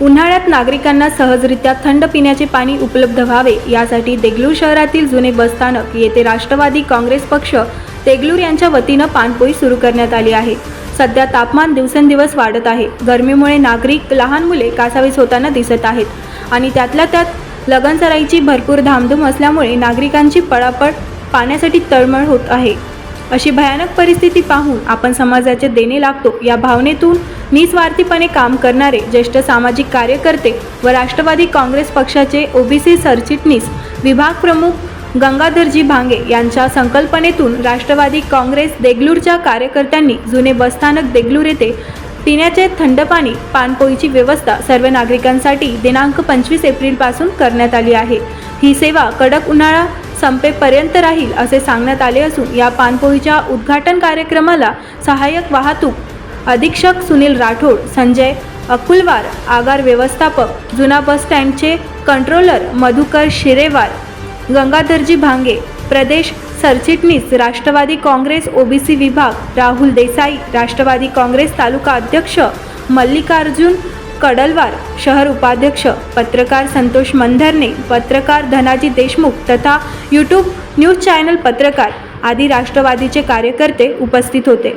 उन्हाळ्यात नागरिकांना सहजरित्या थंड पिण्याचे पाणी उपलब्ध व्हावे यासाठी देगलूर शहरातील जुने बसस्थानक येथे राष्ट्रवादी काँग्रेस पक्ष देगलूर यांच्या वतीनं पाणपोई सुरू करण्यात आली आहे. सध्या तापमान दिवसेंदिवस वाढत आहे. गरमीमुळे नागरिक लहान मुले कासावीस होताना दिसत आहेत आणि त्यातल्या त्यात लगनसराईची भरपूर धामधूम असल्यामुळे नागरिकांची पळापळ पाण्यासाठी तळमळ होत आहे. अशी भयानक परिस्थिती पाहून आपण समाजाचे देणे लागतो या भावनेतून निस्वार्थीपणे काम करणारे ज्येष्ठ सामाजिक कार्यकर्ते व राष्ट्रवादी काँग्रेस पक्षाचे ओबीसी सरचिटणीस विभाग प्रमुख गंगाधरजी भांगे यांच्या संकल्पनेतून राष्ट्रवादी काँग्रेस देगलूरच्या कार्यकर्त्यांनी जुने बसस्थानक देगलूर येथे पिण्याचे थंड पाणी पाणपोईची व्यवस्था सर्व नागरिकांसाठी दिनांक पंचवीस एप्रिलपासून करण्यात आली आहे. ही सेवा कडक उन्हाळा संपेपर्यंत राहील असे सांगण्यात आले असून या पाणपोईच्या उद्घाटन कार्यक्रमाला सहाय्यक वाहतूक अधीक्षक सुनील राठोड संजय अकुलवार आगार व्यवस्थापक जुना बस स्टँडचे कंट्रोलर मधुकर शिरेवार गंगाधरजी भांगे प्रदेश सरचिटणीस राष्ट्रवादी काँग्रेस ओबीसी विभाग राहुल देसाई राष्ट्रवादी काँग्रेस तालुका अध्यक्ष मल्लिकार्जुन कडलवार शहर उपाध्यक्ष पत्रकार संतोष मंधरने पत्रकार धनाजी देशमुख तथा यूट्यूब न्यूज चॅनल पत्रकार आदी राष्ट्रवादीचे कार्यकर्ते उपस्थित होते.